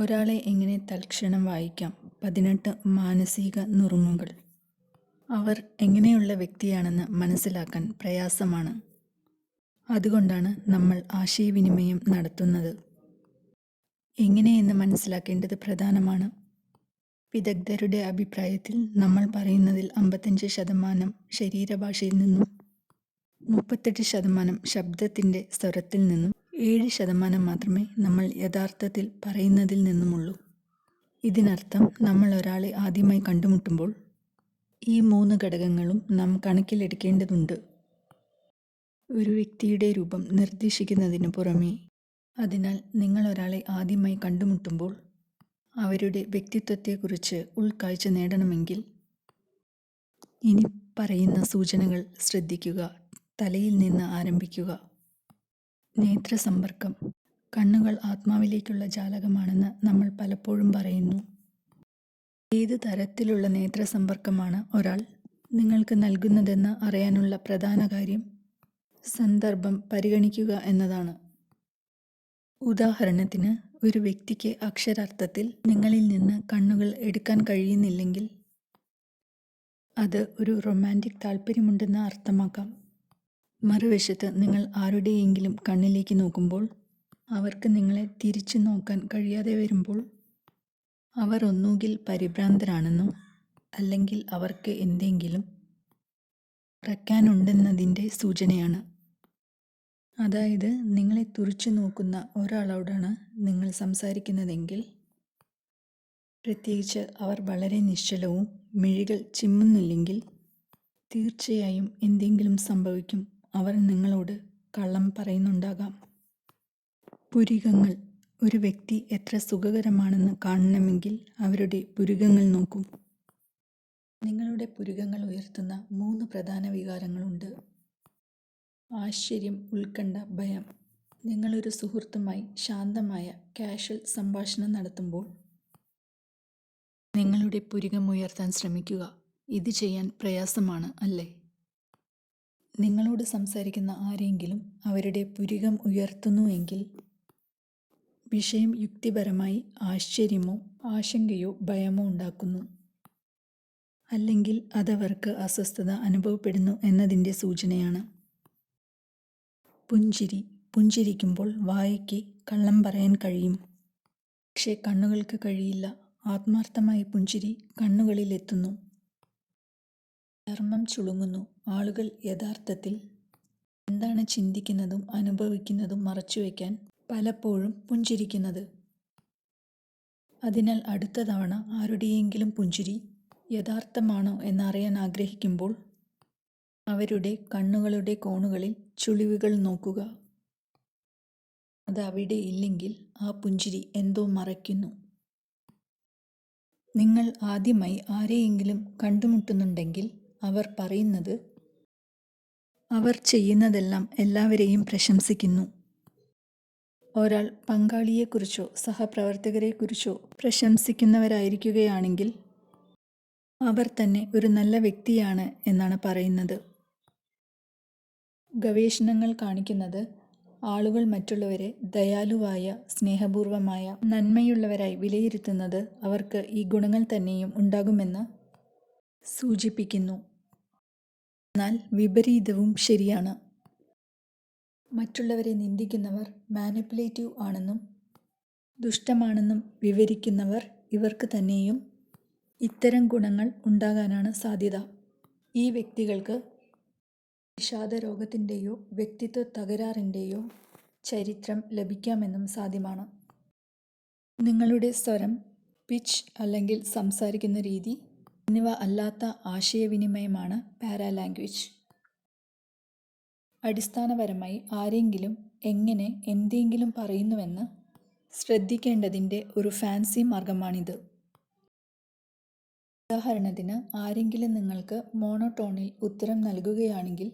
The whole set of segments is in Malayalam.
ഒരാളെ എങ്ങനെ തൽക്ഷണം വായിക്കാം? പതിനെട്ട് മാനസിക നുറുങ്ങുകൾ. അവർ എങ്ങനെയുള്ള വ്യക്തിയാണെന്ന് മനസ്സിലാക്കാൻ പ്രയാസമാണ്. അതുകൊണ്ടാണ് നമ്മൾ ആശയവിനിമയം നടത്തുന്നത്. എങ്ങനെയെന്ന് മനസ്സിലാക്കേണ്ടത് പ്രധാനമാണ്. വിദഗ്ധരുടെ അഭിപ്രായത്തിൽ നമ്മൾ പറയുന്നതിൽ അമ്പത്തഞ്ച് ശതമാനം ശരീരഭാഷയിൽ നിന്നും മുപ്പത്തെട്ട് ശതമാനം ശബ്ദത്തിന്റെ സ്വരത്തിൽ നിന്നും ഏഴ് ശതമാനം മാത്രമേ നമ്മൾ യഥാർത്ഥത്തിൽ പറയുന്നതിൽ നിന്നുമുള്ളൂ. ഇതിനർത്ഥം നമ്മൾ ഒരാളെ ആദ്യമായി കണ്ടുമുട്ടുമ്പോൾ ഈ മൂന്ന് ഘടകങ്ങളും നാം കണക്കിലെടുക്കേണ്ടതുണ്ട്. ഒരു വ്യക്തിയുടെ രൂപം നിർദ്ദേശിക്കുന്നതിന് പുറമേ അതിനാൽ നിങ്ങൾ ഒരാളെ ആദ്യമായി കണ്ടുമുട്ടുമ്പോൾ അവരുടെ വ്യക്തിത്വത്തെക്കുറിച്ച് ഉൾക്കാഴ്ച നേടണമെങ്കിൽ ഇനി പറയുന്ന സൂചനകൾ ശ്രദ്ധിക്കുക തലയിൽ നിന്ന് ആരംഭിക്കുക. നേത്രസമ്പർക്കം കണ്ണുകൾ ആത്മാവിലേക്കുള്ള ജാലകമാണെന്ന് നമ്മൾ പലപ്പോഴും പറയുന്നു. ഏത് തരത്തിലുള്ള നേത്രസമ്പർക്കമാണ് ഒരാൾ നിങ്ങൾക്ക് നൽകുന്നതെന്ന് അറിയാനുള്ള പ്രധാന കാര്യം സന്ദർഭം പരിഗണിക്കുക എന്നതാണ്. ഉദാഹരണത്തിന് ഒരു വ്യക്തിക്ക് അക്ഷരാർത്ഥത്തിൽ നിങ്ങളിൽ നിന്ന് കണ്ണുകൾ എടുക്കാൻ കഴിയുന്നില്ലെങ്കിൽ അത് ഒരു റൊമാന്റിക് താല്പര്യമുണ്ടെന്ന് അർത്ഥമാക്കാം. മറുവശത്ത് നിങ്ങൾ ആരുടെയെങ്കിലും കണ്ണിലേക്ക് നോക്കുമ്പോൾ അവർക്ക് നിങ്ങളെ തിരിച്ചു നോക്കാൻ കഴിയാതെ വരുമ്പോൾ അവർ ഒന്നുകിൽ പരിഭ്രാന്തരാണെന്നോ അല്ലെങ്കിൽ അവർക്ക് എന്തെങ്കിലും പ്രക്കാനുണ്ടെന്നതിന്റെ സൂചനയാണ്. അതായത് നിങ്ങളെ തുറിച്ചു നോക്കുന്ന ഒരാളോടാണ് നിങ്ങൾ സംസാരിക്കുന്നതെങ്കിൽ പ്രത്യേകിച്ച് അവർ വളരെ നിശ്ചലവും മിഴികൾ ചിമ്മുന്നില്ലെങ്കിൽ തീർച്ചയായും എന്തെങ്കിലും സംഭവിക്കും. അവർ നിങ്ങളോട് കള്ളം പറയുന്നുണ്ടാകാം. പുരികങ്ങൾ. ഒരു വ്യക്തി എത്ര സുഖകരമാണെന്ന് കാണണമെങ്കിൽ അവരുടെ പുരികങ്ങൾ നോക്കും. നിങ്ങളുടെ പുരികങ്ങൾ ഉയർത്തുന്ന മൂന്ന് പ്രധാന വികാരങ്ങളുണ്ട്. ആശ്ചര്യം ഉത്കണ്ഠ ഭയം. നിങ്ങളൊരു സുഹൃത്തുമായി ശാന്തമായ കാഷ്വൽ സംഭാഷണം നടത്തുമ്പോൾ നിങ്ങളുടെ പുരികം ഉയർത്താൻ ശ്രമിക്കുക. ഇത് ചെയ്യാൻ പ്രയാസമാണ് അല്ലേ? നിങ്ങളോട് സംസാരിക്കുന്ന ആരെങ്കിലും അവരുടെ പുരികം ഉയർത്തുന്നുവെങ്കിൽ വിഷയം യുക്തിപരമായി ആശ്ചര്യമോ ആശങ്കയോ ഭയമോ ഉണ്ടാക്കുന്നു. അല്ലെങ്കിൽ അതവർക്ക് അസ്വസ്ഥത അനുഭവപ്പെടുന്നു എന്നതിന്റെ സൂചനയാണ്. പുഞ്ചിരി. പുഞ്ചിരിക്കുമ്പോൾ വായയ്ക്ക് കള്ളം പറയാൻ കഴിയും. പക്ഷേ കണ്ണുകൾക്ക് കഴിയില്ല. ആത്മാർത്ഥമായ പുഞ്ചിരി കണ്ണുകളിലെത്തുന്നു. ചർമ്മം ചുളുങ്ങുന്നു ആളുകൾ യഥാർത്ഥത്തിൽ എന്താണ് ചിന്തിക്കുന്നതും അനുഭവിക്കുന്നതും മറച്ചുവെക്കാൻ പലപ്പോഴും പുഞ്ചിരിക്കുന്നത്. അതിനാൽ അടുത്ത തവണ ആരുടെയെങ്കിലും പുഞ്ചിരി യഥാർത്ഥമാണോ എന്നറിയാൻ ആഗ്രഹിക്കുമ്പോൾ അവരുടെ കണ്ണുകളുടെ കോണുകളിൽ ചുളിവുകൾ നോക്കുക. അത് അവിടെ ഇല്ലെങ്കിൽ ആ പുഞ്ചിരി എന്തോ മറയ്ക്കുന്നു. നിങ്ങൾ ആദ്യമായി ആരെയെങ്കിലും കണ്ടുമുട്ടുന്നുണ്ടെങ്കിൽ അവർ പറയുന്നത്. അവർ ചെയ്യുന്നതെല്ലാം എല്ലാവരെയും പ്രശംസിക്കുന്നു. ഒരാൾ പങ്കാളിയെക്കുറിച്ചോ സഹപ്രവർത്തകരെക്കുറിച്ചോ പ്രശംസിക്കുന്നവരായിരിക്കുകയാണെങ്കിൽ അവർ തന്നെ ഒരു നല്ല വ്യക്തിയാണ് എന്നാണ് പറയുന്നത്. ഗവേഷണങ്ങൾ കാണിക്കുന്നത് ആളുകൾ മറ്റുള്ളവരെ ദയാലുവായ സ്നേഹപൂർവമായ നന്മയുള്ളവരായി വിലയിരുത്തുന്നത് അവർക്ക് ഈ ഗുണങ്ങൾ തന്നെയും ഉണ്ടാകുമെന്ന് സൂചിപ്പിക്കുന്നു. എന്നാൽ വിപരീതവും ശരിയാണ്. മറ്റുള്ളവരെ നിന്ദിക്കുന്നവർ മാനിപ്പുലേറ്റീവ് ആണെന്നും ദുഷ്ടമാണെന്നും വിവരിക്കുന്നവർ ഇവർക്ക് തന്നെയും ഇത്തരം ഗുണങ്ങൾ ഉണ്ടാകാനാണ് സാധ്യത. ഈ വ്യക്തികൾക്ക് വിഷാദ രോഗത്തിന്റെയോ വ്യക്തിത്വ തകരാറിന്റെയോ ചരിത്രം ലഭിക്കാമെന്നും സാധ്യമാണ്. നിങ്ങളുടെ സ്വരം പിച്ച് അല്ലെങ്കിൽ സംസാരിക്കുന്ന രീതി എന്നിവ അല്ലാത്ത ആശയവിനിമയമാണ് പാരാലാംഗ്വേജ്. അടിസ്ഥാനപരമായി ആരെങ്കിലും എങ്ങനെ എന്തെങ്കിലും പറയുന്നുവെന്ന് ശ്രദ്ധിക്കേണ്ടതിന്റെ ഒരു ഫാൻസി മാർഗമാണിത്. ഉദാഹരണത്തിന് ആരെങ്കിലും നിങ്ങൾക്ക് മോണോടോണിൽ ഉത്തരം നൽകുകയാണെങ്കിൽ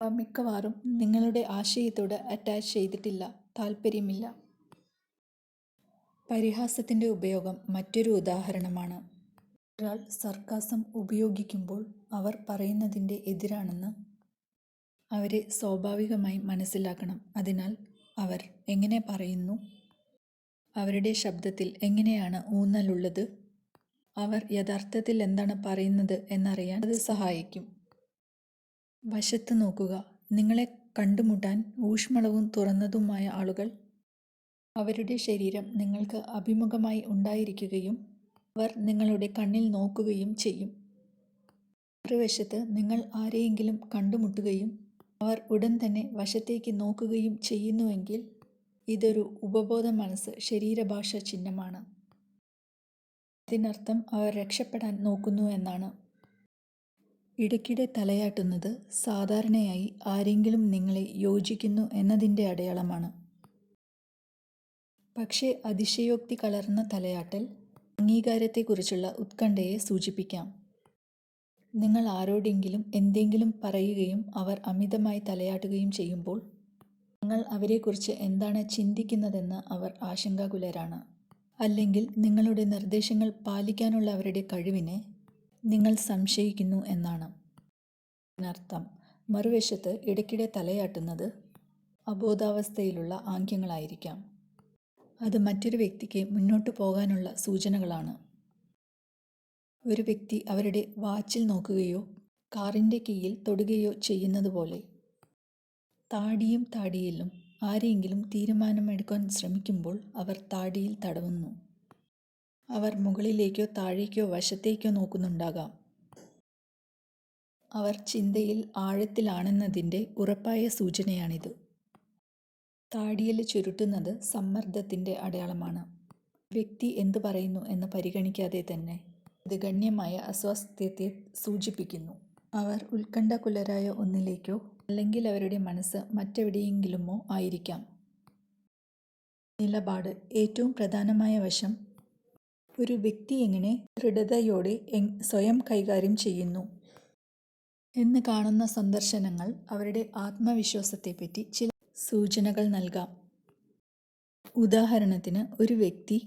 മിക്കവാറും നിങ്ങളുടെ ആശയത്തോട് അറ്റാച്ച് ചെയ്തിട്ടില്ല താല്പര്യമില്ല പരിഹാസത്തിന്റെ ഉപയോഗം മറ്റൊരു ഉദാഹരണമാണ്. ഒരാൾ സർക്കാസം ഉപയോഗിക്കുമ്പോൾ അവർ പറയുന്നതിന്റെ എതിരാണെന്ന് അവരെ സ്വാഭാവികമായി മനസ്സിലാക്കണം. അതിനാൽ അവർ എങ്ങനെ പറയുന്നു? അവരുടെ ശബ്ദത്തിൽ എങ്ങനെയാണ് ഊന്നലുള്ളത്? അവർ യഥാർത്ഥത്തിൽ എന്താണ് പറയുന്നത് എന്നറിയാൻ അത് സഹായിക്കും. വശത്ത് നോക്കുക. നിങ്ങളെ കണ്ടുമുട്ടാൻ ഊഷ്മളവും തുറന്നതുമായ ആളുകൾ. അവരുടെ ശരീരം നിങ്ങൾക്ക് അഭിമുഖമായി ഉണ്ടായിരിക്കുകയും അവർ നിങ്ങളുടെ കണ്ണിൽ നോക്കുകയും ചെയ്യും. മറുവശത്ത് നിങ്ങൾ ആരെയെങ്കിലും കണ്ടുമുട്ടുകയും അവർ ഉടൻ തന്നെ വശത്തേക്ക് നോക്കുകയും ചെയ്യുന്നുവെങ്കിൽ ഇതൊരു ഉപബോധ മനസ്സ് ശരീരഭാഷ ചിഹ്നമാണ്. അതിനർത്ഥം അവർ രക്ഷപ്പെടാൻ നോക്കുന്നു എന്നാണ്. ഇടയ്ക്കിടെ തലയാട്ടുന്നത് സാധാരണയായി ആരെങ്കിലും നിങ്ങളെ യോജിക്കുന്നു എന്നതിന്റെ അടയാളമാണ്. പക്ഷേ അതിശയോക്തി കലർന്ന തലയാട്ടൽ അംഗീകാരത്തെക്കുറിച്ചുള്ള ഉത്കണ്ഠയെ സൂചിപ്പിക്കാം. നിങ്ങൾ ആരോടെങ്കിലും എന്തെങ്കിലും പറയുകയും അവർ അമിതമായി തലയാട്ടുകയും ചെയ്യുമ്പോൾ നിങ്ങൾ അവരെക്കുറിച്ച് എന്താണ് ചിന്തിക്കുന്നതെന്ന് അവർ ആശങ്കാകുലരാണ്. അല്ലെങ്കിൽ നിങ്ങളുടെ നിർദ്ദേശങ്ങൾ പാലിക്കാനുള്ള അവരുടെ കഴിവിനെ നിങ്ങൾ സംശയിക്കുന്നു എന്നാണ്. അതിനർത്ഥം മറുവശത്ത് ഇടയ്ക്കിടെ തലയാട്ടുന്നത് അബോധാവസ്ഥയിലുള്ള ആംഗ്യങ്ങളായിരിക്കാം. അത് മറ്റൊരു വ്യക്തിക്ക് മുന്നോട്ടു പോകാനുള്ള സൂചനകളാണ്. ഒരു വ്യക്തി അവരുടെ വാച്ചിൽ നോക്കുകയോ കാറിന്റെ കീയിൽ തൊടുകയോ ചെയ്യുന്നത് പോലെ താടിയും താടിയിലും ആരെങ്കിലും തീരുമാനമെടുക്കാൻ ശ്രമിക്കുമ്പോൾ അവർ താടിയിൽ തടവുന്നു. അവർ മുകളിലേക്കോ താഴേക്കോ വശത്തേക്കോ നോക്കുന്നുണ്ടാകാം. അവർ ചിന്തയിൽ ആഴത്തിലാണെന്നതിന്റെ ഉറപ്പായ സൂചനയാണിത്. താടിയിൽ ചുരുട്ടുന്നത് സമ്മർദ്ദത്തിന്റെ അടയാളമാണ്. വ്യക്തി എന്തു പറയുന്നു എന്ന് പരിഗണിക്കാതെ തന്നെ ഇത് ഗണ്യമായ അസ്വാസ്ഥ്യത്തെ സൂചിപ്പിക്കുന്നു. അവർ ഉത്കണ്ഠകുലരായ ഒന്നിലേക്കോ അല്ലെങ്കിൽ അവരുടെ മനസ്സ് മറ്റെവിടെയെങ്കിലുമോ ആയിരിക്കാം. നിലപാട്. ഏറ്റവും പ്രധാനമായ വശം ഒരു വ്യക്തി എങ്ങനെ ദൃഢതയോടെ സ്വയം കൈകാര്യം ചെയ്യുന്നു എന്ന് കാണുന്ന സന്ദർശനങ്ങൾ അവരുടെ ആത്മവിശ്വാസത്തെപ്പറ്റി ചില സൂചനകൾ നൽകാം. ഉദാഹരണത്തിന് ഒരു വ്യക്തി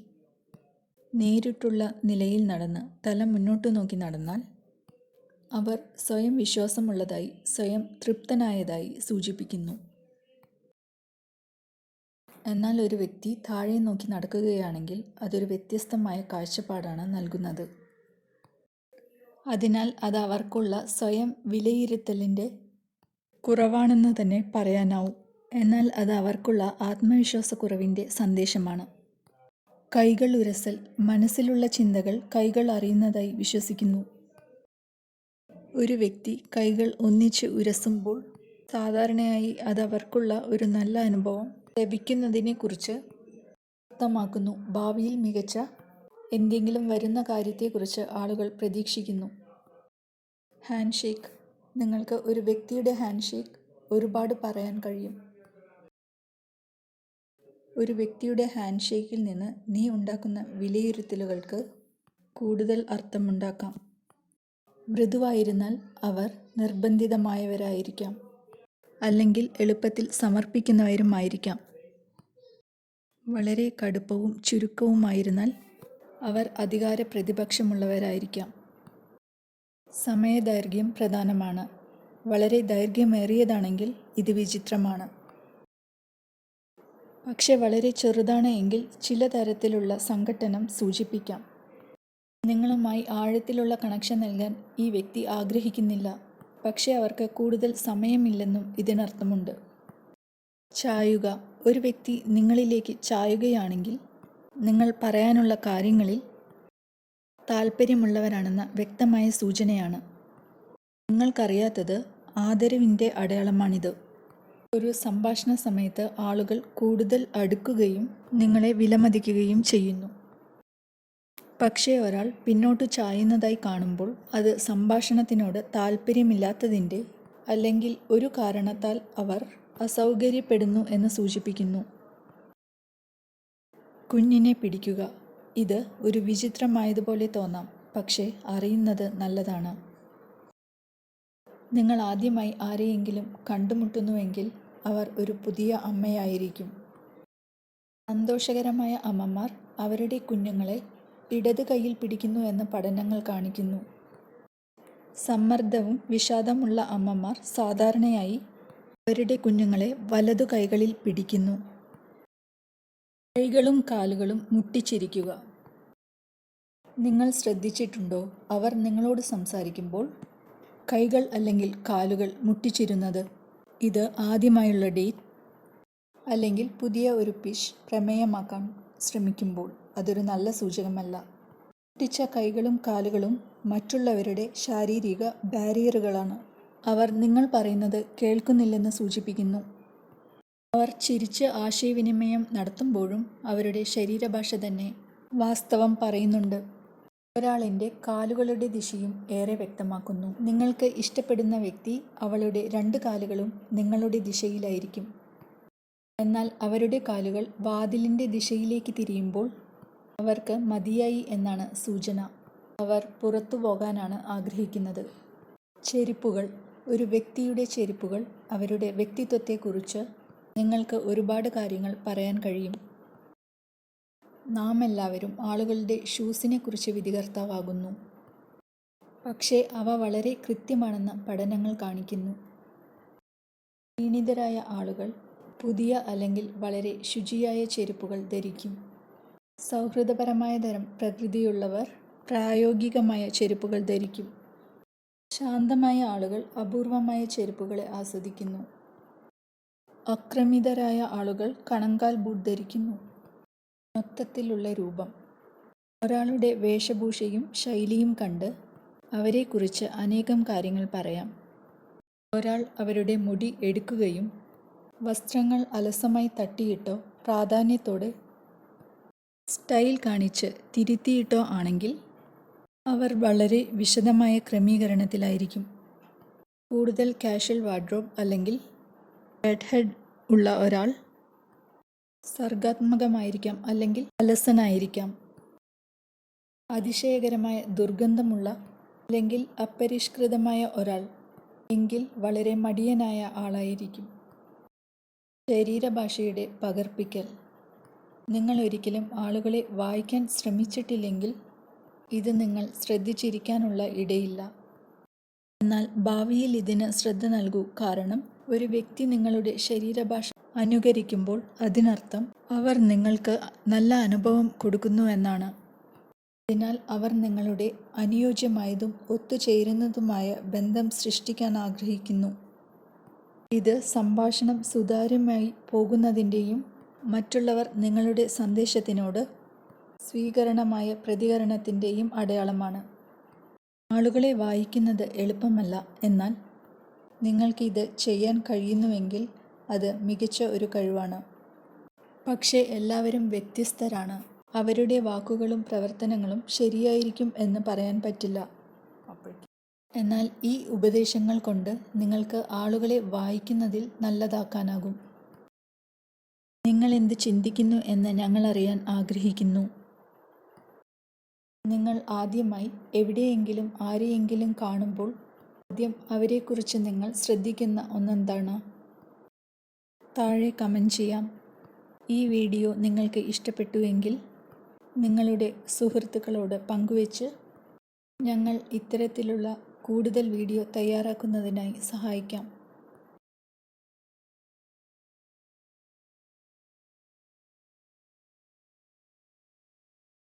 നേരിട്ടുള്ള നിലയിൽ നടന്ന് തല മുന്നോട്ട് നോക്കി നടന്നാൽ അവർ സ്വയം വിശ്വാസമുള്ളതായി സ്വയം തൃപ്തനായതായി സൂചിപ്പിക്കുന്നു. എന്നാൽ ഒരു വ്യക്തി താഴെ നോക്കി നടക്കുകയാണെങ്കിൽ അതൊരു വ്യത്യസ്തമായ കാഴ്ചപ്പാടാണ് നൽകുന്നത്. അതിനാൽ അത് അവർക്കുള്ള സ്വയം വിലയിരുത്തലിന്റെ കുറവാണെന്ന് തന്നെ പറയാനാവും. എന്നാൽ അത് അവർക്കുള്ള ആത്മവിശ്വാസക്കുറവിന്റെ സന്ദേശമാണ്. കൈകൾ ഉരസൽ മനസ്സിലുള്ള ചിന്തകൾ കൈകൾ അറിയുന്നതായി വിശ്വസിക്കുന്നു. ഒരു വ്യക്തി കൈകൾ ഒന്നിച്ച് ഉരസുമ്പോൾ സാധാരണയായി അത് അവർക്കുള്ള ഒരു നല്ല അനുഭവം ലഭിക്കുന്നതിനെക്കുറിച്ച് വ്യക്തമാക്കുന്നു. ഭാവിയിൽ മികച്ച എന്തെങ്കിലും വരുന്ന കാര്യത്തെക്കുറിച്ച് ആളുകൾ പ്രതീക്ഷിക്കുന്നു. Handshake. നിങ്ങൾക്ക് ഒരു വ്യക്തിയുടെ ഹാൻഡ് ഷേക്ക് ഒരുപാട് പറയാൻ കഴിയും. ഒരു വ്യക്തിയുടെ ഹാൻഡ് ഷേക്കിൽ നിന്ന് നീ ഉണ്ടാക്കുന്ന വിലയിരുത്തലുകൾക്ക് കൂടുതൽ അർത്ഥമുണ്ടാക്കാം. മൃദുവായിരുന്നാൽ അവർ നിർബന്ധിതമായവരായിരിക്കാം. അല്ലെങ്കിൽ എളുപ്പത്തിൽ സമർപ്പിക്കുന്നവരുമായിരിക്കാം. വളരെ കടുപ്പവും ചുരുക്കവുമായിരുന്നാൽ അവർ അധികാര പ്രതിപക്ഷമുള്ളവരായിരിക്കാം. സമയദൈർഘ്യം പ്രധാനമാണ്. വളരെ ദൈർഘ്യമേറിയതാണെങ്കിൽ ഇത് വിചിത്രമാണ്. പക്ഷെ വളരെ ചെറുതാണ് എങ്കിൽ ചില തരത്തിലുള്ള സംഘട്ടനം സൂചിപ്പിക്കാം. നിങ്ങളുമായി ആഴത്തിലുള്ള കണക്ഷൻ നൽകാൻ ഈ വ്യക്തി ആഗ്രഹിക്കുന്നില്ല. പക്ഷേ അവർക്ക് കൂടുതൽ സമയമില്ലെന്നും ഇതിനർത്ഥമുണ്ട്. ചായുക. ഒരു വ്യക്തി നിങ്ങളിലേക്ക് ചായുകയാണെങ്കിൽ നിങ്ങൾ പറയാനുള്ള കാര്യങ്ങളിൽ താൽപ്പര്യമുള്ളവരാണെന്ന വ്യക്തമായ സൂചനയാണ്. നിങ്ങൾക്കറിയാത്തത് ആദരവിന്റെ അടയാളമാണിത്. ഒരു സംഭാഷണ സമയത്ത് ആളുകൾ കൂടുതൽ അടുക്കുകയും നിങ്ങളെ വിലമതിക്കുകയും ചെയ്യുന്നു. പക്ഷേ ഒരാൾ പിന്നോട്ട് ചായുന്നതായി കാണുമ്പോൾ അത് സംഭാഷണത്തിനോട് താൽപ്പര്യമില്ലാത്തതിന്റെ അല്ലെങ്കിൽ ഒരു കാരണത്താൽ അവർ അസൗകര്യപ്പെടുന്നു എന്ന് സൂചിപ്പിക്കുന്നു. കുഞ്ഞിനെ പിടിക്കുക. ഇത് ഒരു വിചിത്രമായതുപോലെ തോന്നാം. പക്ഷേ അറിയുന്നത് നല്ലതാണ്. നിങ്ങൾ ആദ്യമായി ആരെയെങ്കിലും കണ്ടുമുട്ടുന്നുവെങ്കിൽ അവർ ഒരു പുതിയ അമ്മയായിരിക്കും. സന്തോഷകരമായ അമ്മമാർ അവരുടെ കുഞ്ഞുങ്ങളെ ഇടത് കൈയിൽ പിടിക്കുന്നു എന്ന പഠനങ്ങൾ കാണിക്കുന്നു. സമ്മർദ്ദവും വിഷാദമുള്ള അമ്മമാർ സാധാരണയായി അവരുടെ കുഞ്ഞുങ്ങളെ വലതു കൈകളിൽ പിടിക്കുന്നു. കൈകളും കാലുകളും മുട്ടിച്ചിരിക്കുക. നിങ്ങൾ ശ്രദ്ധിച്ചിട്ടുണ്ടോ? അവർ നിങ്ങളോട് സംസാരിക്കുമ്പോൾ കൈകൾ അല്ലെങ്കിൽ കാലുകൾ മുട്ടിച്ചിരുന്നത്. ഇത് ആദ്യമായുള്ള ഡേറ്റ് അല്ലെങ്കിൽ പുതിയ ഒരു പിഷ് പ്രമേയമാക്കാൻ ശ്രമിക്കുമ്പോൾ അതൊരു നല്ല സൂചകമല്ല. മുട്ടിച്ച കൈകളും കാലുകളും മറ്റുള്ളവരുടെ ശാരീരിക ബാരിയറുകളാണ്. അവർ നിങ്ങൾ പറയുന്നത് കേൾക്കുന്നില്ലെന്ന് സൂചിപ്പിക്കുന്നു. അവർ ചിരിച്ച് ആശയവിനിമയം നടത്തുമ്പോഴും അവരുടെ ശരീരഭാഷ തന്നെ വാസ്തവം പറയുന്നുണ്ട്. ഒരാളിന്റെ കാലുകളുടെ ദിശയും ഏറെ വ്യക്തമാക്കുന്നു. നിങ്ങൾക്ക് ഇഷ്ടപ്പെടുന്ന വ്യക്തി അവളുടെ രണ്ട് കാലുകളും നിങ്ങളുടെ ദിശയിലായിരിക്കും. എന്നാൽ അവരുടെ കാലുകൾ വാതിലിന്റെ ദിശയിലേക്ക് തിരിയുമ്പോൾ അവർക്ക് മതിയായി എന്നാണ് സൂചന. അവർ പുറത്തു പോകാനാണ് ആഗ്രഹിക്കുന്നത്. ചെരുപ്പുകൾ. ഒരു വ്യക്തിയുടെ ചെരുപ്പുകൾ അവരുടെ വ്യക്തിത്വത്തെക്കുറിച്ച് നിങ്ങൾക്ക് ഒരുപാട് കാര്യങ്ങൾ പറയാൻ കഴിയും. നാം എല്ലാവരും ആളുകളുടെ ഷൂസിനെ കുറിച്ച് വിധികർത്താവാകുന്നു. പക്ഷേ അവ വളരെ കൃത്യമാണെന്ന് പഠനങ്ങൾ കാണിക്കുന്നു. ക്ഷീണിതരായ ആളുകൾ പുതിയ അല്ലെങ്കിൽ വളരെ ശുചിയായ ചെരുപ്പുകൾ ധരിക്കും. സൗഹൃദപരമായ തരം പ്രകൃതിയുള്ളവർ പ്രായോഗികമായ ചെരുപ്പുകൾ ധരിക്കും. ശാന്തമായ ആളുകൾ അപൂർവമായ ചെരുപ്പുകളെ ആസ്വദിക്കുന്നു. അക്രമിതരായ ആളുകൾ കണങ്കാൽ ബൂട്ട് ധരിക്കുന്നു. മൊത്തത്തിലുള്ള രൂപം. ഒരാളുടെ വേഷഭൂഷയും ശൈലിയും കണ്ട് അവരെക്കുറിച്ച് അനേകം കാര്യങ്ങൾ പറയാം. ഒരാൾ അവരുടെ മുടി എടുക്കുകയും വസ്ത്രങ്ങൾ അലസമായി തട്ടിയിട്ടോ പ്രാധാന്യത്തോടെ സ്റ്റൈൽ കാണിച്ച് തിരുത്തിയിട്ടോ ആണെങ്കിൽ അവർ വളരെ വിശദമായ ക്രമീകരണത്തിലായിരിക്കും. കൂടുതൽ കാഷ്വൽ വാർഡ്രോബ് അല്ലെങ്കിൽ റെഡ് ഹെഡ് ഉള്ള ഒരാൾ സർഗാത്മകമായിരിക്കാം അല്ലെങ്കിൽ അലസനായിരിക്കാം. അതിശയകരമായ ദുർഗന്ധമുള്ള അല്ലെങ്കിൽ അപരിഷ്കൃതമായ ഒരാൾ എങ്കിൽ വളരെ മടിയനായ ആളായിരിക്കും. ശരീരഭാഷയുടെ പകർപ്പിക്കൽ. നിങ്ങൾ ഒരിക്കലും ആളുകളെ വായിക്കാൻ ശ്രമിച്ചിട്ടില്ലെങ്കിൽ ഇത് നിങ്ങൾ ശ്രദ്ധിച്ചിരിക്കാനുള്ള ഇടയില്ല. എന്നാൽ ഭാവിയിൽ ഇതിന് ശ്രദ്ധ നൽകൂ. കാരണം ഒരു വ്യക്തി നിങ്ങളുടെ ശരീരഭാഷ അനുകരിക്കുമ്പോൾ അതിനർത്ഥം അവർ നിങ്ങൾക്ക് നല്ല അനുഭവം കൊടുക്കുന്നു എന്നാണ്. അതിനാൽ അവർ നിങ്ങളുടെ അനുയോജ്യമായതും ഒത്തുചേരുന്നതുമായ ബന്ധം സൃഷ്ടിക്കാൻ ആഗ്രഹിക്കുന്നു. ഇത് സംഭാഷണം സുതാര്യമായി പോകുന്നതിന്റെയും മറ്റുള്ളവർ നിങ്ങളുടെ സന്ദേശത്തിനോട് സ്വീകരണമായ പ്രതികരണത്തിന്റെയും അടയാളമാണ്. ആളുകളെ വായിക്കുന്നത് എളുപ്പമല്ല. എന്നാൽ നിങ്ങൾക്കിത് ചെയ്യാൻ കഴിയുന്നുവെങ്കിൽ അത് മികച്ച ഒരു കഴിവാണ്. പക്ഷേ എല്ലാവരും വ്യത്യസ്തരാണ്. അവരുടെ വാക്കുകളും പ്രവർത്തനങ്ങളും ശരിയായിരിക്കും എന്ന് പറയാൻ പറ്റില്ല. എന്നാൽ ഈ ഉപദേശങ്ങൾ കൊണ്ട് നിങ്ങൾക്ക് ആളുകളെ വായിക്കുന്നതിൽ നല്ലതാക്കാനാകും. നിങ്ങൾ എന്ത് ചിന്തിക്കുന്നു എന്ന് ഞങ്ങൾ അറിയാൻ ആഗ്രഹിക്കുന്നു. നിങ്ങൾ ആദ്യമായി എവിടെയെങ്കിലും ആരെയെങ്കിലും കാണുമ്പോൾ ആദ്യം അവരെക്കുറിച്ച് നിങ്ങൾ ശ്രദ്ധിക്കുന്ന ഒന്നെന്താണ്? താഴെ കമന്റ് ചെയ്യാം. ഈ വീഡിയോ നിങ്ങൾക്ക് ഇഷ്ടപ്പെട്ടുവെങ്കിൽ നിങ്ങളുടെ സുഹൃത്തുക്കളോട് പങ്കുവെച്ച് ഞങ്ങൾ ഇത്തരത്തിലുള്ള കൂടുതൽ വീഡിയോ തയ്യാറാക്കുന്നതിനായി സഹായിക്കാം.